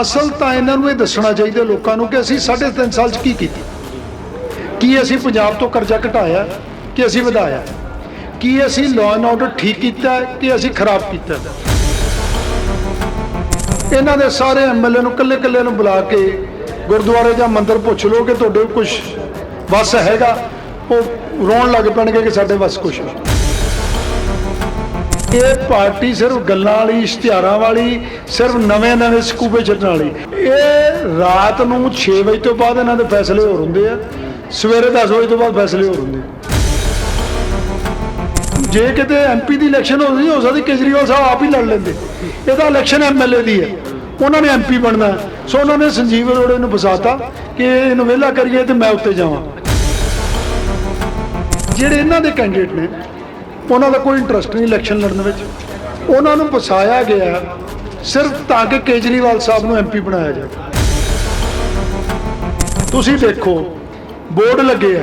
ਅਸਲ ਤਾਂ ਇਹਨਾਂ ਨੂੰ ਇਹ ਦੱਸਣਾ ਚਾਹੀਦਾ ਲੋਕਾਂ ਨੂੰ ਕਿ ਅਸੀਂ 3.5 ਸਾਲ 'ਚ ਕੀ ਕੀਤਾ? ਕੀ ਅਸੀਂ ਪੰਜਾਬ ਤੋਂ ਕਰਜ਼ਾ ਘਟਾਇਆ? ਕਿ ਅਸੀਂ ਵਧਾਇਆ? ਕੀ ਅਸੀਂ ਲਾਅ ਐਂਡ ਆਰਡਰ ਠੀਕ ਕੀਤਾ? ਕਿ ਅਸੀਂ ਖਰਾਬ ਕੀਤਾ? ਇਹਨਾਂ ਦੇ ਸਾਰੇ ਐਮਐਲਏ ਨੂੰ ਕੱਲੇ ਕੱਲੇ ਨੂੰ ਬੁਲਾ ਕੇ ਗੁਰਦੁਆਰੇ ਜਾਂ ਮੰਦਿਰ ਪੁੱਛ ਲਓ ਕਿ ਤੁਹਾਡੇ ਕੁਝ ਵਸ ਹੈਗਾ? ਉਹ ਰੋਣ ਲੱਗ ਪੈਣਗੇ ਕਿ ਸਾਡੇ ਵਸ ਕੁਝ ਨਹੀਂ ਇਹ ਪਾਰਟੀ ਸਿਰਫ ਗੱਲਾਂ ਵਾਲੀ, ਇਸ਼ਤਿਹਾਰਾਂ ਵਾਲੀ, ਸਿਰਫ ਨਵੇਂ ਨਵੇਂ ਸਕੂਬੇ ਛੱਡਣ ਵਾਲੀ। ਇਹ ਰਾਤ ਨੂੰ 6 ਵਜੇ ਤੋਂ ਬਾਅਦ ਇਹਨਾਂ ਦੇ ਫੈਸਲੇ ਹੋਰ ਹੁੰਦੇ ਆ, ਸਵੇਰੇ 10 ਵਜੇ ਤੋਂ ਬਾਅਦ ਫੈਸਲੇ ਹੋਰ ਹੁੰਦੇ ਜੇ ਕਿਤੇ ਐਮਪੀ ਦੀ ਇਲੈਕਸ਼ਨ ਹੋ ਨਹੀਂ ਹੋ ਸਕਦੀ ਕੇਜਰੀਵਾਲ ਸਾਹਿਬ ਆਪ ਹੀ ਲੜ ਲੈਂਦੇ। ਇਹਦਾ ਇਲੈਕਸ਼ਨ ਐਮਐਲਏ ਦੀ ਹੈ। ਉਹਨਾਂ ਨੇ ਐਮਪੀ ਬਣਨਾ ਸੋ ਉਹਨਾਂ ਨੇ ਸੰਜੀਵ ਅਰੋੜੇ ਨੂੰ ਫਸਾਤਾ ਕਿ ਇਹਨੂੰ ਵਿਹਲਾ ਕਰੀਏ ਤੇ ਮੈਂ ਉੱਤੇ ਜਾਵਾਂ। ਜਿਹੜੇ ਇਹਨਾਂ ਦੇ ਕੈਂਡੀਡੇਟ ਨੇ ਉਹਨਾਂ ਦਾ ਕੋਈ ਇੰਟਰਸਟ ਨਹੀਂ ਇਲੈਕਸ਼ਨ ਲੜਨ ਵਿੱਚ। ਉਹਨਾਂ ਨੂੰ ਫਸਾਇਆ ਗਿਆ। ਸਿਰਫ ਤਾਂ ਕਿ ਕੇਜਰੀਵਾਲ ਸਾਹਿਬ ਨੂੰ ਐਮਪੀ ਬਣਾਇਆ ਜਾਵੇ। ਤੁਸੀਂ ਦੇਖੋ, ਬੋਰਡ ਲੱਗੇ ਆ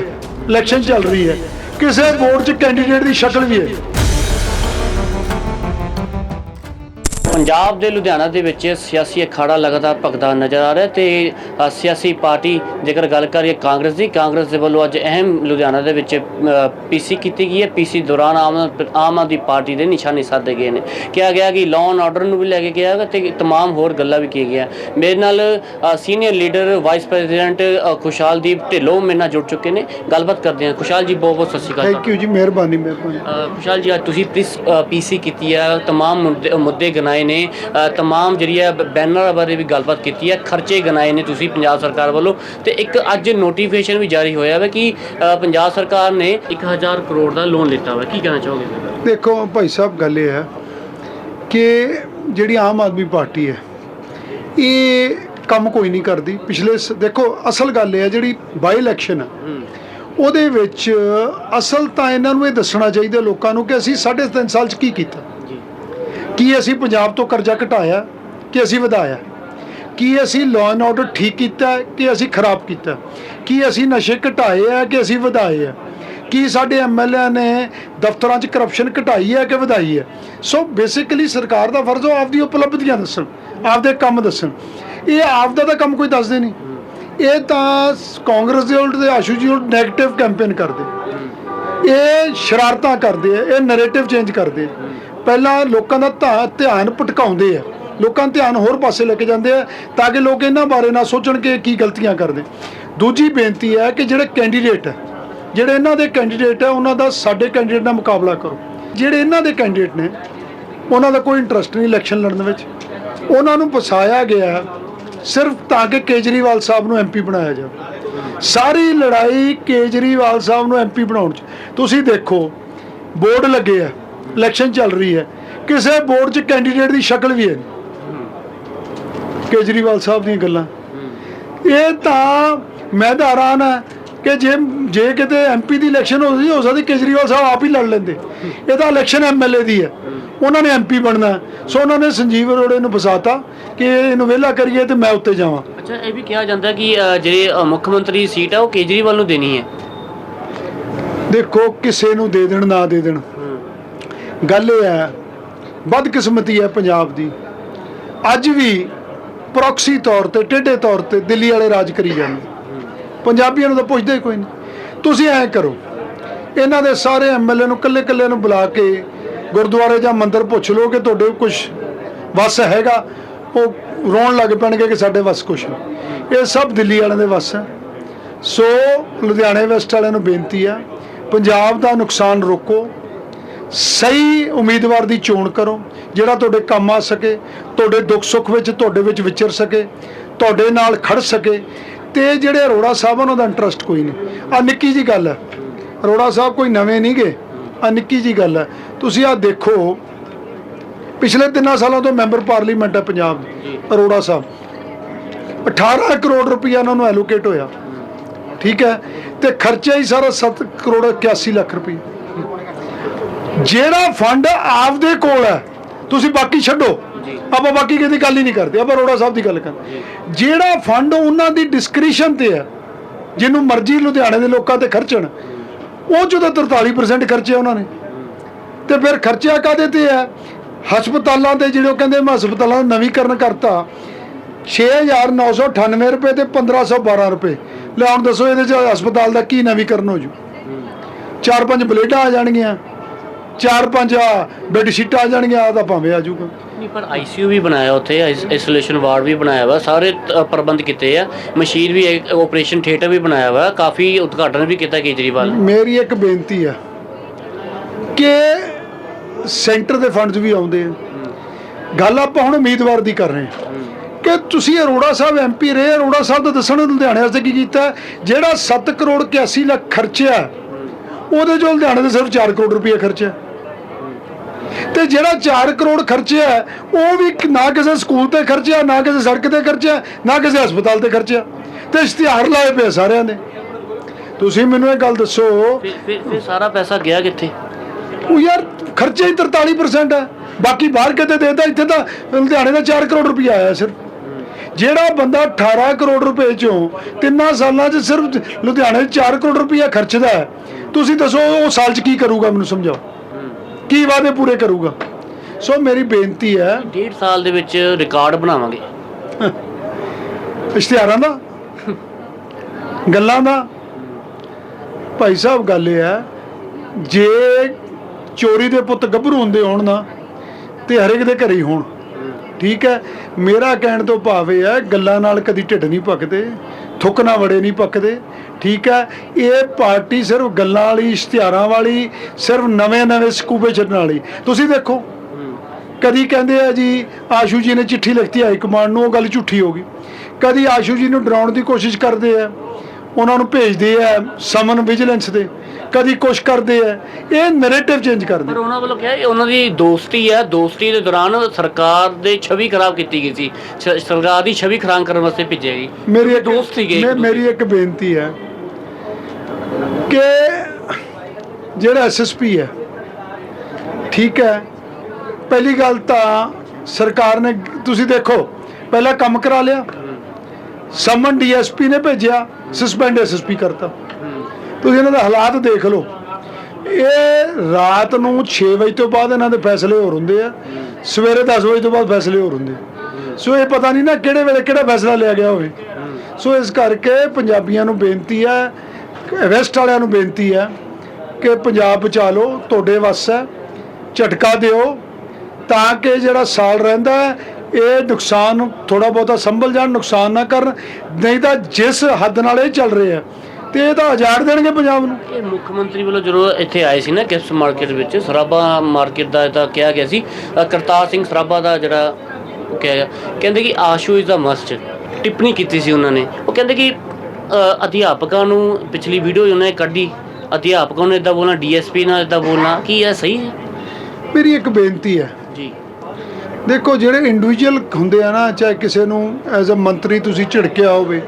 ਇਲੈਕਸ਼ਨ ਚੱਲ ਰਹੀ ਹੈ। ਕਿਸੇ ਬੋਰਡ 'ਚ ਕੈਂਡੀਡੇਟ ਦੀ ਸ਼ਕਲ ਵੀ ਹੈ। ਪੰਜਾਬ ਦੇ ਲੁਧਿਆਣਾ ਦੇ ਵਿੱਚ ਸਿਆਸੀ ਅਖਾੜਾ ਲਗਾਤਾਰ ਭਖਦਾ ਨਜ਼ਰ ਆ ਰਿਹਾ ਤੇ ਅ, ਸਿਆਸੀ ਪਾਰਟੀ ਜੇਕਰ ਗੱਲ ਕਰੀਏ ਕਾਂਗਰਸ ਦੀ ਕਾਂਗਰਸ ਦੇ ਵੱਲੋਂ ਅੱਜ ਅਹਿਮ ਲੁਧਿਆਣਾ ਦੇ ਵਿੱਚ ਪੀਸੀ ਕੀਤੀ ਗਈ ਹੈ ਪੀਸੀ ਦੌਰਾਨ ਆਮ ਆਮ ਆਦਮੀ ਪਾਰਟੀ ਦੇ ਨਿਸ਼ਾਨੇ ਸਾਧੇ ਗਏ ਨੇ ਕਿਹਾ ਗਿਆ ਕਿ ਲਾਅ ਐਂਡ ਆਰਡਰ ਨੂੰ ਵੀ ਲੈ ਕੇ ਗਿਆ ਹੈਗਾ ਤੇ तमाम ਹੋਰ ਗੱਲਾਂ ਵੀ ਕੀਤੀਆਂ ਗਿਆ ਮੇਰੇ ਨਾਲ senior leader vice president Khushhaldeep Dhillon ਮੇਰੇ ਨਾਲ ਜੁੜ ਚੁੱਕੇ ਨੇ ਗੱਲਬਾਤ ਕਰਦੇ ਹਾਂ ਖੁਸ਼ਹਾਲ ਜੀ ਬਹੁਤ ਬਹੁਤ ਸਤਿ ਸ਼੍ਰੀ ਅਕਾਲ ਥੈਂਕ ਯੂ ਜੀ ਮਿਹਰਬਾਨੀ ਮਿਹਰਬਾਨੀ ਅ, ਖੁਸ਼ਹਾਲ ਜੀ ਅੱਜ ਤੁਸੀਂ ਪੀਸੀ ਕੀਤੀ ਹੈ तमाम ਮੁੱਦੇ ਮੁੱਦੇ ਗਿਣਾਏ ਨੇ ਅ, तमाम ਜਿਹੜੀ ਹੈ ਬ- ਬੈਨਰ ਬਾਰੇ ਵੀ ਗੱਲਬਾਤ ਕੀਤੀ ਹੈ ਖਰਚੇ ਗਿਣਾਏ ਨੇ ਤੁਸੀਂ ਪੰਜਾਬ ਸਰਕਾਰ ਵੱਲੋਂ ਤੇ ਇੱਕ ਅੱਜ ਨੋਟੀਫਿਕੇਸ਼ਨ ਵੀ ਜਾਰੀ ਹੋਇਆ ਹੈ ਕਿ ਅ, ਪੰਜਾਬ ਸਰਕਾਰ ਨੇ 1000 ਕਰੋੜ ਦਾ ਲੋਨ ਲਿੱਤਾ ਹੋਇਆ ਕੀ ਕਹਿਣਾ ਚਾਹੋਗੇ ਇਹਦੇ ਬਾਰੇ? ਦੇਖੋ ਭਾਈ ਸਾਹਿਬ ਗੱਲ ਇਹ ਹੈ ਕਿ ਜਿਹੜੀ ਆਮ ਆਦਮੀ ਪਾਰਟੀ ਹੈ ਇਹ ਕੰਮ ਕੋਈ ਨਹੀਂ ਕਰਦੀ ਪਿਛਲੇ ਸ- ਦੇਖੋ ਅਸਲ ਗੱਲ ਇਹ ਹੈ ਜਿਹੜੀ ਬਾਈ ਇਲੈਕਸ਼ਨ ਹੈ ਉਹਦੇ ਵਿੱਚ ਅਸਲ ਤਾਂ ਇਹਨਾਂ ਨੂੰ ਇਹ ਦੱਸਣਾ ਚਾਹੀਦਾ ਲੋਕਾਂ ਨੂੰ ਕਿ ਅਸੀਂ 3.5 ਸਾਲ 'ਚ ਕੀ ਕੀਤਾ ਜੀ ਕੀ ਅਸੀਂ ਪੰਜਾਬ ਤੋਂ ਕਰਜ਼ਾ ਘਟਾਇਆ, ਕਿ ਅਸੀਂ ਵਧਾਇਆ? ਕੀ ਅਸੀਂ ਲਾਅ ਐਂਡ ਆਰਡਰ ਠੀਕ ਕੀਤਾ, ਕਿ ਅਸੀਂ ਖਰਾਬ ਕੀਤਾ? ਕੀ ਅਸੀਂ ਨਸ਼ੇ ਘਟਾਏ ਆ, ਕਿ ਅਸੀਂ ਵਧਾਏ ਆ? ਕੀ ਸਾਡੇ ਐਮਐਲਏ ਨੇ ਦਫ਼ਤਰਾਂ 'ਚ ਕਰਪਸ਼ਨ ਘਟਾਈ ਹੈ ਕਿ ਵਧਾਈ ਹੈ ਸੋ ਬੇਸਿਕਲੀ ਸਰਕਾਰ ਦਾ ਫਰਜ਼ ਉਹ ਆਪਦੀ ਉਪਲਬਧੀਆਂ ਦੱਸਣ, ਆਪਦੇ ਕੰਮ ਦੱਸਣ। ਇਹ ਆਪਦਾ ਤਾਂ ਕੰਮ ਕੋਈ ਦੱਸਦੇ ਨਹੀਂ। ਇਹ ਤਾਂ ਕਾਂਗਰਸ ਦੇ ਉਲਟ ਤੇ ਆਸ਼ੂ ਜੀ ਉਲਟ ਨੈਗੇਟਿਵ ਕੈਂਪੇਨ ਕਰਦੇ। ਇਹ ਸ਼ਰਾਰਤਾਂ ਕਰਦੇ ਇਹ ਨੈਰੇਟਿਵ ਚੇਂਜ ਕਰਦੇ ਪਹਿਲਾਂ ਲੋਕਾਂ ਦਾ ਧਾ- ਧਿਆਨ ਭਟਕਾਉਂਦੇ ਆ। ਲੋਕਾਂ ਦਾ ਧਿਆਨ ਹੋਰ ਪਾਸੇ ਲੈ ਕੇ ਜਾਂਦੇ ਆ ਤਾਂ ਕਿ ਲੋਕ ਇਹਨਾਂ ਬਾਰੇ ਨਾ ਸੋਚਣ ਕਿ ਇਹ ਕੀ ਗਲਤੀਆਂ ਕਰਦੇ। ਦੂਜੀ ਬੇਨਤੀ ਹੈ ਕਿ ਜਿਹੜੇ ਕੈਂਡੀਡੇਟ ਹੈ ਜਿਹੜੇ ਇਹਨਾਂ ਦੇ ਕੈਂਡੀਡੇਟ ਹੈ ਉਹਨਾਂ ਦਾ ਸਾਡੇ ਕੈਂਡੀਡੇਟ ਨਾਲ ਮੁਕਾਬਲਾ ਕਰੋ। ਜਿਹੜੇ ਇਹਨਾਂ ਦੇ ਕੈਂਡੀਡੇਟ ਨੇ, ਉਹਨਾਂ ਦਾ ਕੋਈ ਇੰਟਰਸਟ ਨਹੀਂ ਇਲੈਕਸ਼ਨ ਲੜਨ ਵਿੱਚ। ਉਹਨਾਂ ਨੂੰ ਫਸਾਇਆ ਗਿਆ ਸਿਰਫ ਤਾਂ ਕਿ ਕੇਜਰੀਵਾਲ ਸਾਹਿਬ ਨੂੰ ਐਮਪੀ ਬਣਾਇਆ ਜਾਵੇ। ਸਾਰੀ ਲੜਾਈ ਕੇਜਰੀਵਾਲ ਸਾਹਿਬ ਨੂੰ ਐਮਪੀ ਬਣਾਉਣ 'ਚ। ਤੁਸੀਂ ਦੇਖੋ, ਬੋਰਡ ਲੱਗੇ ਆ। ਇਲੈਕਸ਼ਨ ਚੱਲ ਰਹੀ ਹੈ। ਕਿਸੇ ਬੋਰਡ 'ਚ ਕੈਂਡੀਡੇਟ ਦੀ ਸ਼ਕਲ ਵੀ ਹੈ ਕੇਜਰੀਵਾਲ ਸਾਹਿਬ ਦੀਆਂ ਗੱਲਾਂ। ਇਹ ਤਾਂ ਮੈਂ ਤਾਂ ਹੈਰਾਨ ਹੈ ਕਿ ਜੇ ਜੇ ਕਿਤੇ ਐਮਪੀ ਦੀ ਇਲੈਕਸ਼ਨ ਹੋ ਸੀ ਹੋ ਸਕਦੀ ਕੇਜਰੀਵਾਲ ਸਾਹਿਬ ਆਪ ਹੀ ਲੜ ਲੈਂਦੇ। ਇਹਦਾ ਇਲੈਕਸ਼ਨ ਐਮਐਲਏ ਦੀ ਹੈ। ਉਹਨਾਂ ਨੇ ਐਮਪੀ ਬਣਨਾ। ਸੋ ਉਹਨਾਂ ਨੇ ਸੰਜੀਵ ਅਰੋੜੇ ਨੂੰ ਫਸਾਤਾ ਕਿ ਇਹਨੂੰ ਵਿਹਲਾ ਕਰੀਏ ਤੇ ਮੈਂ ਉੱਤੇ ਜਾਵਾਂ। ਅੱਛਾ ਇਹ ਵੀ ਕਿਹਾ ਜਾਂਦਾ ਕਿ ਜਿਹੜੇ ਮੁੱਖ ਮੰਤਰੀ ਸੀਟ ਹੈ ਉਹ ਕੇਜਰੀਵਾਲ ਨੂੰ ਦੇਣੀ ਹੈ। ਦੇਖੋ ਕਿਸੇ ਨੂੰ ਦੇ ਦੇਣ ਨਾ ਦੇ ਦੇਣ। ਗੱਲ ਇਹ ਹੈ, ਬਦਕਿਸਮਤੀ ਹੈ ਪੰਜਾਬ ਦੀ। ਅੱਜ ਵੀ ਪ੍ਰੋਕਸੀ ਤੌਰ ਤੇ, ਟੇਢੇ ਤੌਰ ਤੇ ਦਿੱਲੀ ਵਾਲੇ ਰਾਜ ਕਰੀ ਜਾਂਦੇ। ਪੰਜਾਬੀਆਂ ਨੂੰ ਤਾਂ ਪੁੱਛਦੇ ਹੀ ਕੋਈ ਨਹੀਂ। ਤੁਸੀਂ ਐਂ ਕਰੋ, ਇਹਨਾਂ ਦੇ ਸਾਰੇ ਐਮਐਲਏ ਨੂੰ ਕੱਲੇ ਕੱਲੇ ਨੂੰ ਬੁਲਾ ਕੇ ਗੁਰਦੁਆਰੇ ਜਾਂ ਮੰਦਿਰ ਪੁੱਛ ਲਓ ਕਿ ਤੁਹਾਡੇ ਕੁਝ ਵਸ ਹੈਗਾ। ਉਹ ਰੋਣ ਲੱਗ ਪੈਣਗੇ ਕਿ ਸਾਡੇ ਵਸ ਕੁਝ ਨਹੀਂ। ਇਹ ਸਭ ਦਿੱਲੀ ਵਾਲਿਆਂ ਦੇ ਵਸ ਹੈ। ਸੋ ਲੁਧਿਆਣੇ ਵੈਸਟ ਵਾਲਿਆਂ ਨੂੰ ਬੇਨਤੀ ਹੈ, ਪੰਜਾਬ ਦਾ ਨੁਕਸਾਨ ਰੋਕੋ। ਸਹੀ ਉਮੀਦਵਾਰ ਦੀ ਚੋਣ ਕਰੋ, ਜਿਹੜਾ ਤੁਹਾਡੇ ਕੰਮ ਆ ਸਕੇ, ਤੁਹਾਡੇ ਦੁੱਖ ਸੁੱਖ ਵਿੱਚ, ਤੁਹਾਡੇ ਵਿੱਚ ਵਿਚਰ ਸਕੇ, ਤੁਹਾਡੇ ਨਾਲ ਖੜ ਸਕੇ, ਤੇ ਜਿਹੜੇ ਅਰੋੜਾ ਸਾਹਿਬ ਉਹਨਾਂ ਦਾ ਇੰਟਰਸਟ ਕੋਈ ਨਹੀਂ। ਆ ਨਿੱਕੀ ਜੀ ਗੱਲ ਹੈ। ਅਰੋੜਾ ਸਾਹਿਬ ਕੋਈ ਨਵੇਂ ਨਹੀਂ ਗਏ ਆ ਨਿੱਕੀ ਜੀ ਗੱਲ ਹੈ। ਤੁਸੀਂ ਆ ਦੇਖੋ, ਪਿਛਲੇ 3 ਸਾਲਾਂ ਤੋਂ ਮੈਂਬਰ ਪਾਰਲੀਮੈਂਟ ਹੈ ਪੰਜਾਬ, ਅਰੋੜਾ ਸਾਹਿਬ। 18 ਕਰੋੜ ਰੁਪਈਆ ਉਹਨਾਂ ਨੂੰ ਐਲੋਕੇਟ ਹੋਇਆ। ਠੀਕ ਹੈ? ਤੇ ਖਰਚਾ ਹੀ ਸਾਰਾ 7 ਕਰੋੜ 81 ਲੱਖ ਰੁਪਈਆ। ਜਿਹੜਾ ਫੰਡ ਆਪਦੇ ਕੋਲ ਹੈ ਤੁਸੀਂ ਬਾਕੀ ਛੱਡੋ। ਆਪਾਂ ਬਾਕੀ ਕਿਹਦੀ ਗੱਲ ਹੀ ਨਹੀਂ ਕਰਦੇ ਆਪਾਂ ਅਰੋੜਾ ਸਾਹਿਬ ਦੀ ਗੱਲ ਕਰਦੇ। ਜਿਹੜਾ ਫੰਡ ਉਹਨਾਂ ਦੀ ਡਿਸਕ੍ਰਿਸ਼ਨ ਤੇ ਹੈ ਜਿਹਨੂੰ ਮਰਜ਼ੀ ਲੁਧਿਆਣੇ ਦੇ ਲੋਕਾਂ ਤੇ ਖਰਚਣ ਉਹ ਜਦੋਂ 43% ਖਰਚੇ ਉਹਨਾਂ ਨੇ। ਤੇ ਫਿਰ ਖਰਚਿਆ ਕਾਦੇ ਤੇ ਹੈ? ਹਸਪਤਾਲਾਂ ਤੇ ਜਿਹੜੇ ਉਹ ਕਹਿੰਦੇ ਮੈਂ ਹਸਪਤਾਲਾਂ ਦਾ ਨਵੀਕਰਨ ਕਰਤਾ 6998 ਰੁਪਏ ਤੇ 1512 ਰੁਪਏ। ਲੈ ਹੁਣ ਦੱਸੋ ਇਹਦੇ ਚ ਹਸਪਤਾਲ ਦਾ ਕੀ ਨਵੀਕਰਨ ਹੋ ਜੂ? ਚਾਰ ਪੰਜ ਬਲੇਡਾਂ ਆ ਜਾਣਗੀਆਂ। ਚਾਰ ਪੰਜ ਬੈੱਡ ਸ਼ੀਟਾਂ ਆ ਜਾਣਗੀਆਂ ਆ ਤਾਂ ਭਾਵੇਂ ਆ ਜੂਗਾ ਨਹੀਂ ਪਰ ਆਈਸੀਯੂ ਵੀ ਬਣਾਇਆ ਉੱਥੇ ਆਈਸੋਲੇਸ਼ਨ ਵਾਰਡ ਵੀ ਬਣਾਇਆ ਵਾ ਸਾਰੇ ਪ੍ਰਬੰਧ ਕੀਤੇ ਆ। ਮਸ਼ੀਨ ਵੀ ਆਪਰੇਸ਼ਨ ਥੀਏਟਰ ਵੀ ਬਣਾਇਆ ਵਾ ਕਾਫੀ ਉਦਘਾਟਨ ਵੀ ਕੀਤਾ ਕੇਜਰੀਵਾਲ ਨੇ। ਮੇਰੀ ਇੱਕ ਬੇਨਤੀ ਆ ਕਿ ਸੈਂਟਰ ਦੇ ਫੰਡਸ ਵੀ ਆਉਂਦੇ ਆ। ਗੱਲ ਆਪਾਂ ਹੁਣ ਉਮੀਦਵਾਰ ਦੀ ਕਰ ਰਹੇ ਹਾਂ। ਕਿ ਤੁਸੀਂ ਅਰੋੜਾ ਸਾਹਿਬ ਐਮਪੀ ਰਹੇ ਅਰੋੜਾ ਸਾਹਿਬ ਦਾ ਦੱਸਣ ਲੁਧਿਆਣੇ ਵਾਸਤੇ ਕੀ ਕੀਤਾ ਜਿਹੜਾ 7 ਕਰੋੜ 81 ਲੱਖ ਖਰਚਿਆ ਉਹਦੇ ਚੋਂ ਲੁਧਿਆਣੇ ਦੇ ਸਿਰਫ 4 ਕਰੋੜ ਰੁਪਏ ਖਰਚਿਆ। ਤੇ ਜਿਹੜਾ 4 ਕਰੋੜ ਖਰਚਿਆ ਉਹ ਵੀ ਨਾ ਕਿਸੇ ਸਕੂਲ ਤੇ ਖਰਚਿਆ ਨਾ ਕਿਸੇ ਸੜਕ ਤੇ ਖਰਚਿਆ ਨਾ ਕਿਸੇ ਹਸਪਤਾਲ ਤੇ ਖਰਚਿਆ। ਤੇ ਇਸ਼ਤਿਹਾਰ ਲਾਏ ਪਏ ਸਾਰਿਆਂ ਨੇ। ਤੁਸੀਂ ਮੈਨੂੰ ਇਹ ਗੱਲ ਦੱਸੋ। ਫਿਰ ਸਾਰਾ ਪੈਸਾ ਗਿਆ ਕਿੱਥੇ? ਉਹ ਯਾਰ ਖਰਚੇ ਹੀ 43% ਹੈ ਬਾਕੀ ਬਾਹਰ ਕਿਤੇ ਦੇਦਾ ਇੱਥੇ ਤਾਂ ਲੁਧਿਆਣੇ ਦਾ 4 ਕਰੋੜ ਰੁਪਏ ਆਇਆ ਸਿਰਫ। ਜਿਹੜਾ ਬੰਦਾ 18 ਕਰੋੜ ਰੁਪਏ ਚੋਂ ਤਿੰਨਾਂ ਸਾਲਾਂ 'ਚ ਸਿਰਫ ਲੁਧਿਆਣੇ 'ਚ 4 ਕਰੋੜ ਰੁਪਏ ਖਰਚਦਾ ਤੁਸੀਂ ਦੱਸੋ ਉਹ ਸਾਲ 'ਚ ਕੀ ਕਰੂਗਾ ਮੈਨੂੰ ਸਮਝਾਓ। ਕੀ ਵਾਅਦੇ ਪੂਰੇ ਕਰੂਗਾ? ਸੋ ਮੇਰੀ ਬੇਨਤੀ ਹੈ ਡੇਢ ਸਾਲ ਦੇ ਵਿੱਚ ਰਿਕਾਰਡ ਬਣਾਵਾਂਗੇ। ਇਸ਼ਤਿਹਾਰਾਂ ਦਾ ਗੱਲਾਂ ਦਾ। ਭਾਈ ਸਾਹਿਬ ਗੱਲ ਇਹ ਹੈ ਜੇ ਚੋਰੀ ਦੇ ਪੁੱਤ ਗੱਭਰੂ ਹੁੰਦੇ ਹੋਣ ਨਾ ਤੇ ਹਰੇਕ ਦੇ ਘਰੇ ਹੀ ਹੋਣ। ਠੀਕ ਹੈ ਮੇਰਾ ਕਹਿਣ ਤੋਂ ਭਾਵ ਇਹ ਹੈ ਗੱਲਾਂ ਨਾਲ ਕਦੀ ਢਿੱਡ ਨਹੀਂ ਪੱਕਦੇ ਥੁੱਕ ਨਾ ਵੜੇ ਨਹੀਂ ਪੱਕਦੇ ਠੀਕ ਹੈ, ਇਹ ਪਾਰਟੀ ਸਿਰਫ ਗੱਲਾਂ ਵਾਲੀ, ਇਸ਼ਤਿਹਾਰਾਂ ਵਾਲੀ, ਸਿਰਫ ਨਵੇਂ-ਨਵੇਂ ਸਕੂਬੇ ਛੱਡਣ ਵਾਲੀ। ਤੁਸੀਂ ਦੇਖੋ, ਕਦੀ ਕਹਿੰਦੇ ਆ ਜੀ, ਆਸ਼ੂ ਜੀ ਨੇ ਚਿੱਠੀ ਲਿਖਤੀ ਹਾਈ ਕਮਾਂਡ ਨੂੰ ਉਹ ਗੱਲ ਝੂਠੀ ਹੋ ਗਈ। ਕਦੀ ਆਸ਼ੂ ਜੀ ਨੂੰ ਡਰਾਉਣ ਦੀ ਕੋਸ਼ਿਸ਼ ਕਰਦੇ ਆ, ਉਹਨਾਂ ਨੂੰ ਭੇਜਦੇ ਆ ਸਮਨ ਵਿਜੀਲੈਂਸ ਦੇ ਕਦੀ ਕੁਛ ਕਰਦੇ ਆ ਇਹ ਨੈਰੇਟਿਵ ਚੇਂਜ ਕਰਦੇ ਪਰ ਉਹਨਾਂ ਵੱਲੋਂ ਕਿਹਾ ਉਹਨਾਂ ਦੀ ਦੋਸਤੀ ਹੈ ਦੋਸਤੀ ਦੇ ਦੌਰਾਨ ਸਰਕਾਰ ਦੇ ਛਵੀ ਖਰਾਬ ਕੀਤੀ ਗਈ ਸੀ ਸਰਕਾਰ ਦੀ ਛਵੀ ਖਰਾਬ ਕਰਨ ਵਾਸਤੇ ਭੇਜਿਆ ਗਈ। ਮੇਰੀ ਦੋਸਤ ਮੇ- ਮੇਰੀ ਇੱਕ ਬੇਨਤੀ ਹੈ ਕਿ ਜਿਹੜਾ ਐਸਐਸਪੀ ਹੈ ਠੀਕ ਹੈ ਪਹਿਲੀ ਗੱਲ ਤਾਂ ਸਰਕਾਰ ਨੇ ਤੁਸੀਂ ਦੇਖੋ ਪਹਿਲਾਂ ਕੰਮ ਕਰਾ ਲਿਆ ਸਮਨ ਡੀਐਸਪੀ ਨੇ ਭੇਜਿਆ ਸਸਪੈਂਡ ਐਸਐਸਪੀ ਕਰਤਾ। ਤੁਸੀਂ ਇਹਨਾਂ ਦਾ ਹਾਲਾਤ ਦੇਖ ਲਓ। ਇਹ ਰਾਤ ਨੂੰ 6 ਵਜੇ ਤੋਂ ਬਾਅਦ ਇਹਨਾਂ ਦੇ ਫੈਸਲੇ ਹੋਰ ਹੁੰਦੇ ਆ। ਸਵੇਰੇ 10 ਵਜੇ ਤੋਂ ਬਾਅਦ ਫੈਸਲੇ ਹੋਰ ਹੁੰਦੇ ਸੋ ਇਹ ਪਤਾ ਨਹੀਂ ਨਾ ਕਿਹੜੇ ਵੇਲੇ ਕਿਹੜਾ ਫੈਸਲਾ ਲਿਆ ਗਿਆ ਹੋਵੇ। ਸੋ ਇਸ ਕਰਕੇ ਪੰਜਾਬੀਆਂ ਨੂੰ ਬੇਨਤੀ ਹੈ ਕਿ ਵੈਸਟ ਵਾਲਿਆਂ ਨੂੰ ਬੇਨਤੀ ਹੈ ਕਿ ਪੰਜਾਬ ਬਚਾ ਲਓ, ਤੁਹਾਡੇ ਵੱਸ ਹੈ, ਝਟਕਾ ਦਿਓ ਤਾਂ ਕਿ ਜਿਹੜਾ ਸਾਲ ਰਹਿੰਦਾ ਇਹ ਨੁਕਸਾਨ ਥੋੜਾ ਬਹੁਤਾ ਸੰਭਲ ਜਾਣ, ਨੁਕਸਾਨ ਨਾ ਕਰਨ। ਨਹੀਂ ਤਾਂ ਜਿਸ ਹੱਦ ਨਾਲ ਇਹ ਚੱਲ ਰਹੇ ਆ ਤੇ ਇਹ ਤਾਂ ਉਜਾੜ ਦੇਣਗੇ ਪੰਜਾਬ ਨੂੰ। ਇਹ ਮੁੱਖ ਮੰਤਰੀ ਵੱਲੋਂ ਜਦੋਂ ਇੱਥੇ ਆਏ ਸੀ ਨਾ ਕਿਪਸ ਮਾਰਕੀਟ ਵਿੱਚ ਸਰਾਬਾ ਮਾਰਕੀਟ ਦਾ ਤਾਂ ਕਿਹਾ ਗਿਆ ਸੀ। ਅ, ਕਰਤਾਰ ਸਿੰਘ ਸਰਾਬਾ ਦਾ ਜਿਹੜਾ ਉਹ ਕਿਹਾ ਗਿਆ। ਕਹਿੰਦੇ ਕਿ ਆਸ਼ੂ ਇਜ਼ ਦਾ ਮਸਟ ਟਿੱਪਣੀ ਕੀਤੀ ਸੀ ਉਹਨਾਂ ਨੇ। ਉਹ ਕਹਿੰਦੇ ਕਿ ਅ, ਅਧਿਆਪਕਾਂ ਨੂੰ ਪਿਛਲੀ ਵੀਡੀਓ ਉਹਨਾਂ ਨੇ ਕੱਢੀ। ਅਧਿਆਪਕਾਂ ਨੂੰ ਇਦਾਂ ਬੋਲਣਾ ਡੀਐਸਪੀ ਨਾਲ ਇਦਾਂ ਬੋਲਣਾ ਕੀ ਇਹ ਸਹੀ ਹੈ? ਮੇਰੀ ਇੱਕ ਬੇਨਤੀ ਹੈ। ਜੀ। ਦੇਖੋ ਜਿਹੜੇ ਇੰਡੀਵਿਜੂਅਲ ਹੁੰਦੇ ਆ ਨਾ ਚਾਹੇ ਕਿਸੇ ਨੂੰ ਐਜ਼ ਅ ਮੰਤਰੀ ਤੁਸੀਂ ਝਿੜਕਿਆ ਹੋਵੇ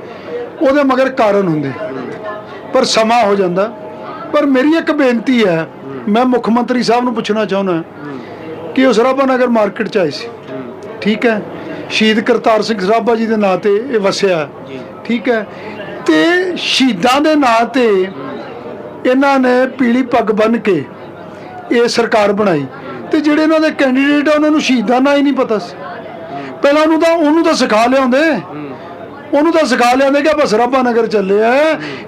ਉਹਦੇ ਮਗਰ ਕਾਰਨ ਹੁੰਦੇ। ਪਰ ਸਮਾਂ ਹੋ ਜਾਂਦਾ। ਪਰ ਮੇਰੀ ਇੱਕ ਬੇਨਤੀ ਹੈ, ਮੈਂ ਮੁੱਖ ਮੰਤਰੀ ਸਾਹਿਬ ਨੂੰ ਪੁੱਛਣਾ ਚਾਹੁੰਦਾ ਕਿ ਉਹ ਸਰਾਭਾ ਨਗਰ ਮਾਰਕੀਟ ਚ ਆਏ ਸੀ। ਠੀਕ ਹੈ? ਸ਼ਹੀਦ ਕਰਤਾਰ ਸਿੰਘ ਸਰਾਭਾ ਜੀ ਦੇ ਨਾਂ ਤੇ ਇਹ ਵਸਿਆ। ਠੀਕ ਹੈ? ਤੇ ਸ਼ਹੀਦਾਂ ਦੇ ਨਾਂ ਤੇ ਇਹਨਾਂ ਨੇ ਪੀਲੀ ਪੱਗ ਬੰਨ ਕੇ ਇਹ ਸਰਕਾਰ ਬਣਾਈ। ਤੇ ਜਿਹੜੇ ਇਹਨਾਂ ਦੇ ਕੈਂਡੀਡੇਟ ਆ, ਉਹਨਾਂ ਨੂੰ ਸ਼ਹੀਦਾਂ ਨਾਂ ਹੀ ਨਹੀਂ ਪਤਾ ਸੀ। ਪਹਿਲਾਂ ਉਹਨੂੰ ਤਾਂ ਉਹਨੂੰ ਤਾਂ ਸਿਖਾ ਲਿਆਉਂਦੇ। ਉਹਨੂੰ ਤਾਂ ਸਿਖਾ ਲਿਆਉਂਦੇ ਕਿ ਆਪਾਂ ਸਰਾਭਾ ਨਗਰ ਚੱਲੇ ਆ।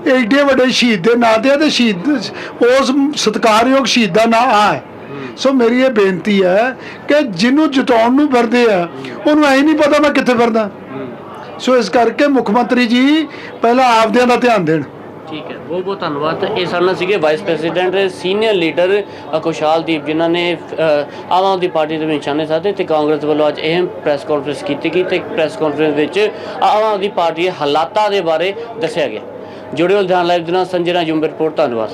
ਇਹ ਵੱਡੇ ਸ਼ਹੀਦ ਦੇ ਨਾਂ ਤੇ ਆ ਤੇ ਸ਼ਹੀਦ ਉਸ ਸਤਿਕਾਰਯੋਗ ਸ਼ਹੀਦ ਦਾ ਨਾਂ ਆ। ਹੈ ਸੋ ਮੇਰੀ ਇਹ ਬੇਨਤੀ ਹੈ ਕਿ ਜਿਹਨੂੰ ਜਿਤਾਉਣ ਨੂੰ ਫਿਰਦੇ ਆ, ਉਹਨੂੰ ਐ ਨਹੀਂ ਪਤਾ ਮੈਂ ਕਿੱਥੇ ਫਿਰਦਾ। ਸੋ ਇਸ ਕਰਕੇ ਮੁੱਖ ਮੰਤਰੀ ਜੀ ਪਹਿਲਾਂ ਆਪਦਿਆਂ ਦਾ ਧਿਆਨ ਦੇਣ। ਠੀਕ ਹੈ। ਬਹੁਤ ਬਹੁਤ ਧੰਨਵਾਦ। ਇਹ ਸਾਡੇ ਸੀਗੇ vice president senior leader Kushaldeep ਜਿਨ੍ਹਾਂ ਨੇ ਆਮ ਆਦਮੀ ਪਾਰਟੀ ਦੇ ਨਿਸ਼ਾਨੇ ਸਾਧੇ ਤੇ ਕਾਂਗਰਸ ਵੱਲੋਂ ਅੱਜ ਅਹਿਮ ਪ੍ਰੈਸ ਕਾਨਫਰੰਸ ਕੀਤੀ ਗਈ ਤੇ ਪ੍ਰੈਸ ਕਾਨਫਰੰਸ ਵਿੱਚ ਆਮ ਆਦਮੀ ਪਾਰਟੀ ਦੇ ਹਾਲਾਤਾਂ ਦੇ ਬਾਰੇ ਦੱਸਿਆ ਗਿਆ। ਜੁੜਿਓ ਧਿਆਨ ਲਾਈਵ ਦੇ ਨਾਲ, ਸੰਜੇ ਨਾਲ ਜੁੰਬਰ ਰਿਪੋਰਟ ਧੰਨਵਾਦ।